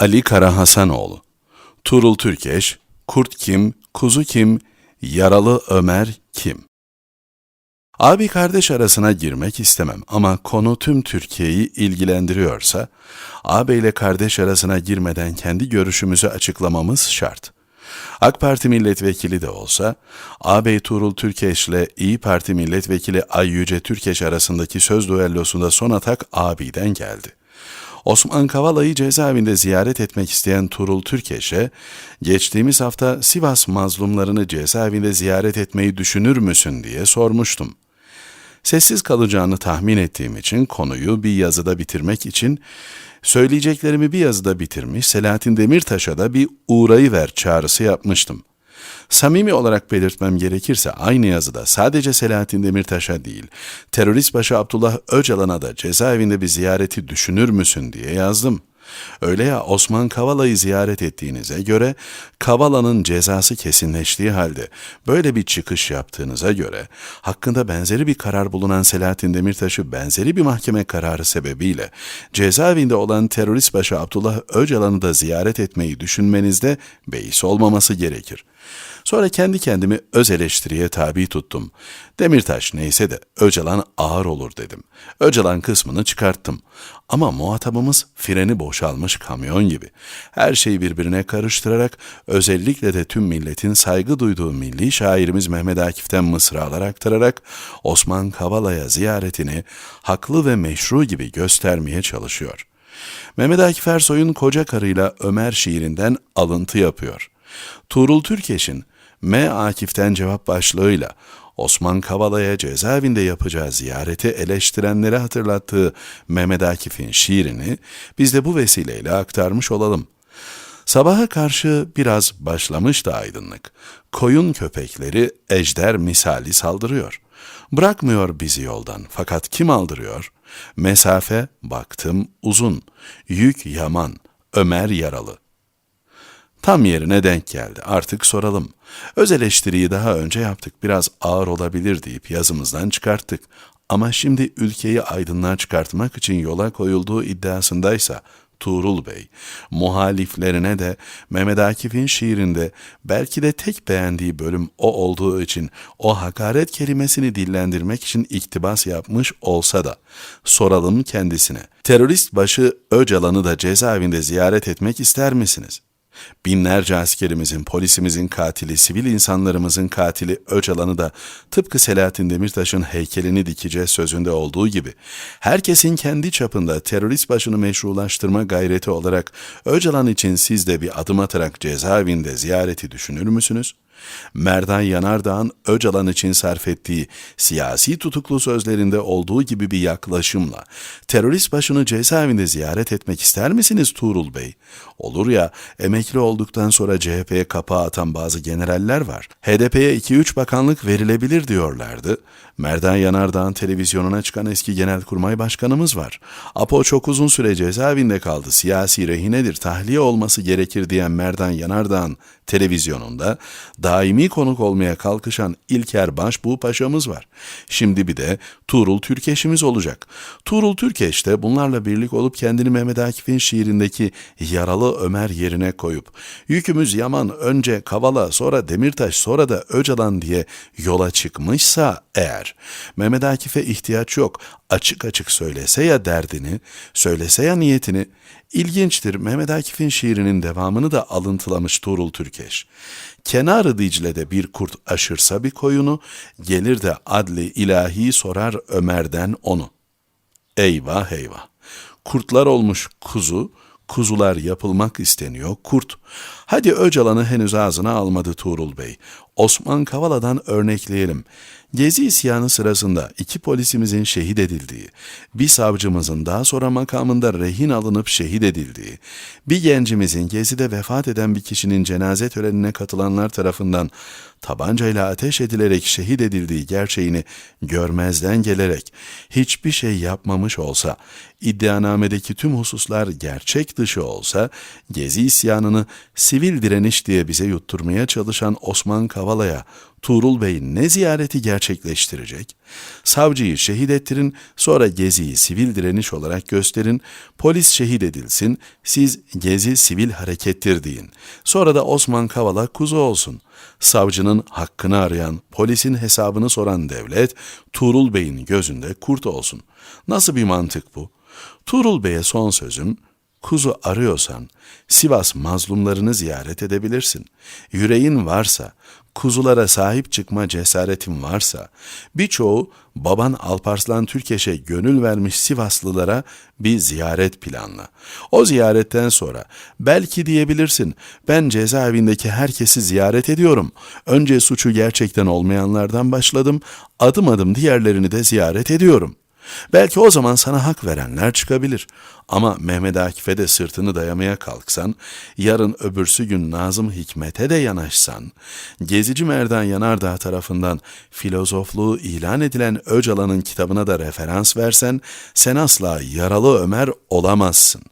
Ali Kara Hasanoğlu Turul Türkeş Kurt kim, Kuzu kim, Yaralı Ömer kim? Abi kardeş arasına girmek istemem ama konu tüm Türkiye'yi ilgilendiriyorsa, ağabey ile kardeş arasına girmeden kendi görüşümüzü açıklamamız şart. AK Parti milletvekili de olsa, ağabey Tuğrul Türkeş ile İyi Parti milletvekili Ay Yüce Türkeş arasındaki söz düellosunda son atak abiden geldi. Osman Kavala'yı cezaevinde ziyaret etmek isteyen Turul Türkeş'e, geçtiğimiz hafta Sivas mazlumlarını cezaevinde ziyaret etmeyi düşünür müsün diye sormuştum. Sessiz kalacağını tahmin ettiğim için konuyu bir yazıda bitirmek için söyleyeceklerimi bir yazıda bitirmiş Selahattin Demirtaş'a da bir uğrayıver çağrısı yapmıştım. Samimi olarak belirtmem gerekirse aynı yazıda sadece Selahattin Demirtaş'a değil, terörist başı Abdullah Öcalan'a da cezaevinde bir ziyareti düşünür müsün diye yazdım. Öyle ya Osman Kavala'yı ziyaret ettiğinize göre Kavala'nın cezası kesinleştiği halde böyle bir çıkış yaptığınıza göre hakkında benzeri bir karar bulunan Selahattin Demirtaş'ı benzeri bir mahkeme kararı sebebiyle cezaevinde olan terörist başı Abdullah Öcalan'ı da ziyaret etmeyi düşünmenizde beis olmaması gerekir. Sonra kendi kendimi öz eleştiriye tabi tuttum. Demirtaş neyse de Öcalan ağır olur dedim. Öcalan kısmını çıkarttım. Ama muhatabımız freni boşalmış kamyon gibi. Her şeyi birbirine karıştırarak özellikle de tüm milletin saygı duyduğu milli şairimiz Mehmet Akif'ten mısralar aktararak Osman Kavala'ya ziyaretini haklı ve meşru gibi göstermeye çalışıyor. Mehmet Akif Ersoy'un koca karıyla Ömer şiirinden alıntı yapıyor. Tuğrul Türkeş'in M. Akif'ten cevap başlığıyla Osman Kavala'ya cezaevinde yapacağı ziyareti eleştirenlere hatırlattığı Mehmet Akif'in şiirini biz de bu vesileyle aktarmış olalım. Sabaha karşı biraz başlamış da aydınlık. Koyun köpekleri ejder misali saldırıyor. Bırakmıyor bizi yoldan fakat kim aldırıyor? Mesafe baktım uzun, yük yaman, Ömer yaralı. Tam yerine denk geldi. Artık soralım. Öz eleştiriyi daha önce yaptık. Biraz ağır olabilir deyip yazımızdan çıkarttık. Ama şimdi ülkeyi aydınlığa çıkartmak için yola koyulduğu iddiasındaysa Tuğrul Bey, muhaliflerine de Mehmet Akif'in şiirinde belki de tek beğendiği bölüm o olduğu için o hakaret kelimesini dillendirmek için iktibas yapmış olsa da soralım kendisine. Terörist başı Öcalan'ı da cezaevinde ziyaret etmek ister misiniz? Binlerce askerimizin, polisimizin katili, sivil insanlarımızın katili Öcalan'ı da tıpkı Selahattin Demirtaş'ın heykelini dikeceğiz sözünde olduğu gibi herkesin kendi çapında terörist başını meşrulaştırma gayreti olarak Öcalan için siz de bir adım atarak cezaevinde ziyareti düşünür müsünüz? Merdan Yanardağ'ın Öcalan için sarf ettiği siyasi tutuklu sözlerinde olduğu gibi bir yaklaşımla terörist başını cezaevinde ziyaret etmek ister misiniz Tuğrul Bey? Olur ya emekli olduktan sonra CHP'ye kapağı atan bazı generaller var. HDP'ye 2-3 bakanlık verilebilir diyorlardı. Merdan Yanardağ'ın televizyonuna çıkan eski genelkurmay başkanımız var. Apo çok uzun süre cezaevinde kaldı. Siyasi rehinedir, tahliye olması gerekir diyen Merdan Yanardağ'ın televizyonunda daimi konuk olmaya kalkışan İlker Başbuğ Paşa'mız var. Şimdi bir de Tuğrul Türkeş'imiz olacak. Tuğrul Türkeş de bunlarla birlik olup kendini Mehmet Akif'in şiirindeki yaralı Ömer yerine koyup yükümüz Yaman önce Kavala sonra Demirtaş sonra da Öcalan diye yola çıkmışsa eğer Mehmet Akif'e ihtiyaç yok açık açık söylese ya derdini, söylese ya niyetini, ilginçtir Mehmet Akif'in şiirinin devamını da alıntılamış Tuğrul Türkeş. Kenarı Dicle'de bir kurt aşırsa bir koyunu, gelir de adli ilahi sorar Ömer'den onu. Eyvah eyvah! Kurtlar olmuş kuzu, kuzular yapılmak isteniyor kurt. Hadi Öcalan'ı henüz ağzına almadı Tuğrul Bey. Osman Kavala'dan örnekleyelim. Gezi isyanı sırasında iki polisimizin şehit edildiği, bir savcımızın daha sonra makamında rehin alınıp şehit edildiği, bir gencimizin Gezi'de vefat eden bir kişinin cenaze törenine katılanlar tarafından tabancayla ateş edilerek şehit edildiği gerçeğini görmezden gelerek hiçbir şey yapmamış olsa, iddianamedeki tüm hususlar gerçek dışı olsa, Gezi isyanını sivil direniş diye bize yutturmaya çalışan Osman Kavala Kavala'ya Tuğrul Bey ne ziyareti gerçekleştirecek? Savcıyı şehit ettirin, sonra Gezi'yi sivil direniş olarak gösterin, polis şehit edilsin, siz Gezi sivil harekettir deyin. Sonra da Osman Kavala kuzu olsun. Savcının hakkını arayan, polisin hesabını soran devlet, Tuğrul Bey'in gözünde kurt olsun. Nasıl bir mantık bu? Tuğrul Bey'e son sözüm, kuzu arıyorsan Sivas mazlumlarını ziyaret edebilirsin. Yüreğin varsa, kuzulara sahip çıkma cesaretin varsa, birçoğu baban Alparslan Türkeş'e gönül vermiş Sivaslılara bir ziyaret planla. O ziyaretten sonra belki diyebilirsin, ben cezaevindeki herkesi ziyaret ediyorum. Önce suçu gerçekten olmayanlardan başladım, adım adım diğerlerini de ziyaret ediyorum. Belki o zaman sana hak verenler çıkabilir. Ama Mehmet Akif'e de sırtını dayamaya kalksan, yarın öbürsü gün Nazım Hikmet'e de yanaşsan, Gezici Merdan Yanardağ tarafından filozofluğu ilan edilen Öcalan'ın kitabına da referans versen, sen asla yaralı Ömer olamazsın.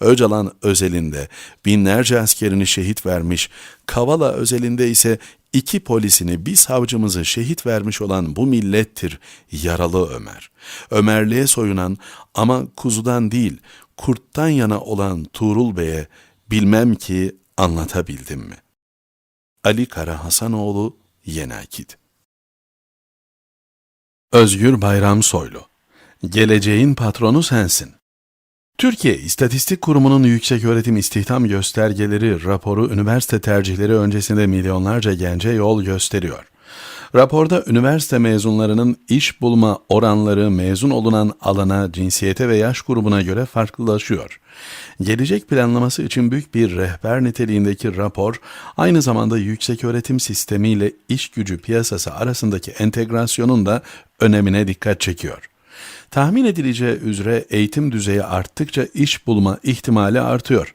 Öcalan özelinde binlerce askerini şehit vermiş, Kavala özelinde ise iki polisini bir savcımızı şehit vermiş olan bu millettir yaralı Ömer. Ömerliğe soyunan ama kuzudan değil kurttan yana olan Tuğrul Bey'e bilmem ki anlatabildim mi? Ali Kara Hasanoğlu Yenakit Özgür Bayram Soylu Geleceğin patronu sensin. Türkiye İstatistik Kurumu'nun yükseköğretim istihdam göstergeleri raporu üniversite tercihleri öncesinde milyonlarca gence yol gösteriyor. Raporda üniversite mezunlarının iş bulma oranları mezun olunan alana, cinsiyete ve yaş grubuna göre farklılaşıyor. Gelecek planlaması için büyük bir rehber niteliğindeki rapor, aynı zamanda yükseköğretim sistemiyle iş gücü piyasası arasındaki entegrasyonun da önemine dikkat çekiyor. Tahmin edileceği üzere eğitim düzeyi arttıkça iş bulma ihtimali artıyor.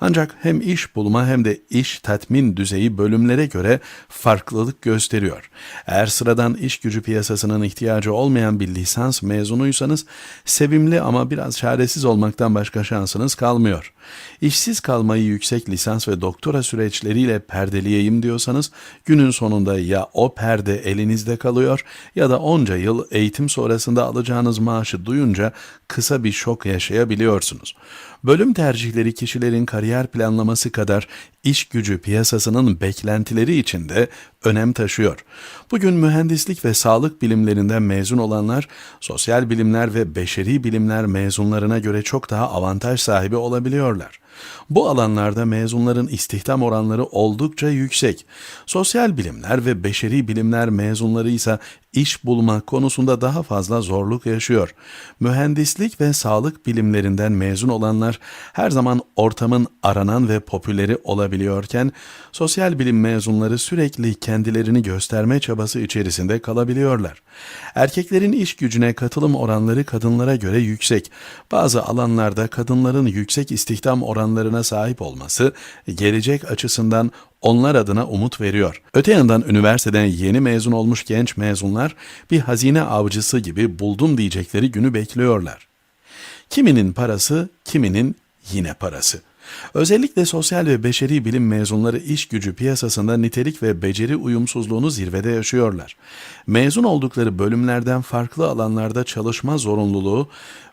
Ancak hem iş bulma hem de iş tatmin düzeyi bölümlere göre farklılık gösteriyor. Eğer sıradan iş gücü piyasasının ihtiyacı olmayan bir lisans mezunuysanız sevimli ama biraz çaresiz olmaktan başka şansınız kalmıyor. İşsiz kalmayı yüksek lisans ve doktora süreçleriyle perdeleyeyim diyorsanız günün sonunda ya o perde elinizde kalıyor ya da onca yıl eğitim sonrasında alacağınız maaşı duyunca kısa bir şok yaşayabiliyorsunuz. Bölüm tercihleri kişilerin kariyer planlaması kadar iş gücü piyasasının beklentileri içinde önem taşıyor. Bugün mühendislik ve sağlık bilimlerinden mezun olanlar sosyal bilimler ve beşeri bilimler mezunlarına göre çok daha avantaj sahibi olabiliyorlar. Bu alanlarda mezunların istihdam oranları oldukça yüksek. Sosyal bilimler ve beşeri bilimler mezunları ise iş bulma konusunda daha fazla zorluk yaşıyor. Mühendislik ve sağlık bilimlerinden mezun olanlar her zaman ortamın aranan ve popüleri olabiliyorken, sosyal bilim mezunları sürekli kendilerini gösterme çabası içerisinde kalabiliyorlar. Erkeklerin iş gücüne katılım oranları kadınlara göre yüksek. Bazı alanlarda kadınların yüksek istihdam oranlarına sahip olması gelecek açısından onlar adına umut veriyor. Öte yandan üniversiteden yeni mezun olmuş genç mezunlar bir hazine avcısı gibi buldum diyecekleri günü bekliyorlar. Kiminin parası, kiminin yine parası. Özellikle sosyal ve beşeri bilim mezunları iş gücü piyasasında nitelik ve beceri uyumsuzluğunu zirvede yaşıyorlar. Mezun oldukları bölümlerden farklı alanlarda çalışma zorunluluğu,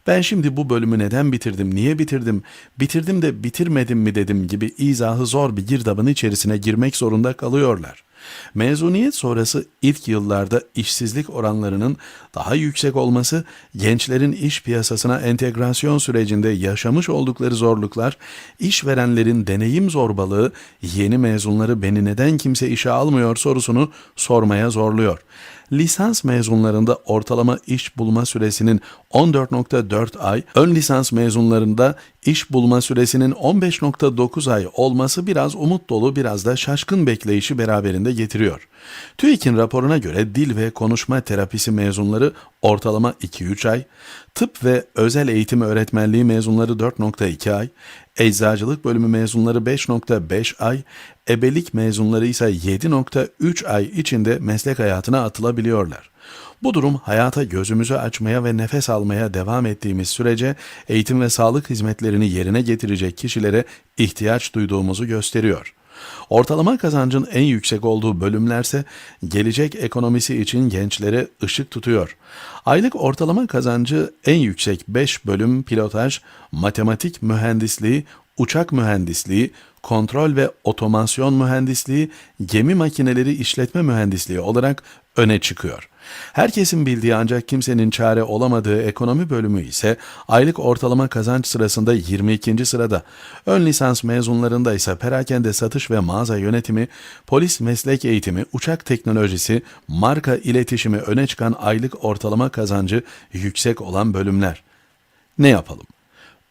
ben şimdi bu bölümü neden bitirdim, niye bitirdim, bitirdim de bitirmedim mi dedim gibi izahı zor bir girdabın içerisine girmek zorunda kalıyorlar. Mezuniyet sonrası ilk yıllarda işsizlik oranlarının daha yüksek olması, gençlerin iş piyasasına entegrasyon sürecinde yaşamış oldukları zorluklar, işverenlerin deneyim zorbalığı yeni mezunları beni neden kimse işe almıyor sorusunu sormaya zorluyor lisans mezunlarında ortalama iş bulma süresinin 14.4 ay, ön lisans mezunlarında iş bulma süresinin 15.9 ay olması biraz umut dolu biraz da şaşkın bekleyişi beraberinde getiriyor. TÜİK'in raporuna göre dil ve konuşma terapisi mezunları ortalama 2-3 ay, tıp ve özel eğitim öğretmenliği mezunları 4.2 ay, eczacılık bölümü mezunları 5.5 ay, ebelik mezunları ise 7.3 ay içinde meslek hayatına atılabiliyorlar. Bu durum hayata gözümüzü açmaya ve nefes almaya devam ettiğimiz sürece eğitim ve sağlık hizmetlerini yerine getirecek kişilere ihtiyaç duyduğumuzu gösteriyor. Ortalama kazancın en yüksek olduğu bölümlerse gelecek ekonomisi için gençlere ışık tutuyor. Aylık ortalama kazancı en yüksek 5 bölüm pilotaj, matematik mühendisliği, uçak mühendisliği, kontrol ve otomasyon mühendisliği, gemi makineleri işletme mühendisliği olarak öne çıkıyor. Herkesin bildiği ancak kimsenin çare olamadığı ekonomi bölümü ise aylık ortalama kazanç sırasında 22. sırada. Ön lisans mezunlarında ise perakende satış ve mağaza yönetimi, polis meslek eğitimi, uçak teknolojisi, marka iletişimi öne çıkan aylık ortalama kazancı yüksek olan bölümler. Ne yapalım?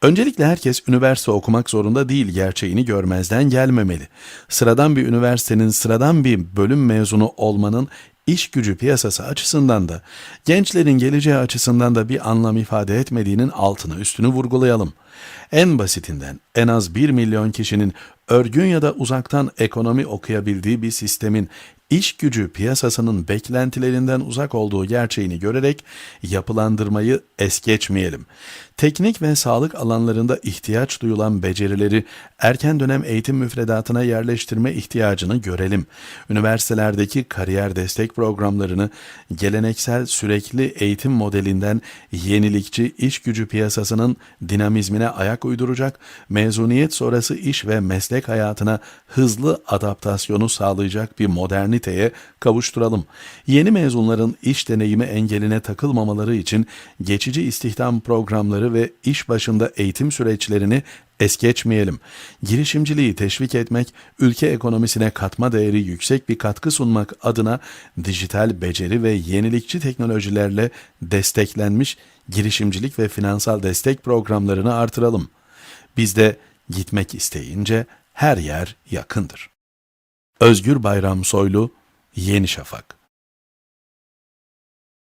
Öncelikle herkes üniversite okumak zorunda değil gerçeğini görmezden gelmemeli. Sıradan bir üniversitenin sıradan bir bölüm mezunu olmanın iş gücü piyasası açısından da gençlerin geleceği açısından da bir anlam ifade etmediğinin altını üstünü vurgulayalım. En basitinden en az 1 milyon kişinin örgün ya da uzaktan ekonomi okuyabildiği bir sistemin iş gücü piyasasının beklentilerinden uzak olduğu gerçeğini görerek yapılandırmayı es geçmeyelim. Teknik ve sağlık alanlarında ihtiyaç duyulan becerileri erken dönem eğitim müfredatına yerleştirme ihtiyacını görelim. Üniversitelerdeki kariyer destek programlarını geleneksel sürekli eğitim modelinden yenilikçi iş gücü piyasasının dinamizmine ayak uyduracak, mezuniyet sonrası iş ve meslek hayatına hızlı adaptasyonu sağlayacak bir moderniteye kavuşturalım. Yeni mezunların iş deneyimi engeline takılmamaları için geçici istihdam programları ve iş başında eğitim süreçlerini es geçmeyelim. Girişimciliği teşvik etmek, ülke ekonomisine katma değeri yüksek bir katkı sunmak adına dijital beceri ve yenilikçi teknolojilerle desteklenmiş girişimcilik ve finansal destek programlarını artıralım. Bizde gitmek isteyince her yer yakındır. Özgür Bayram Soylu, Yeni Şafak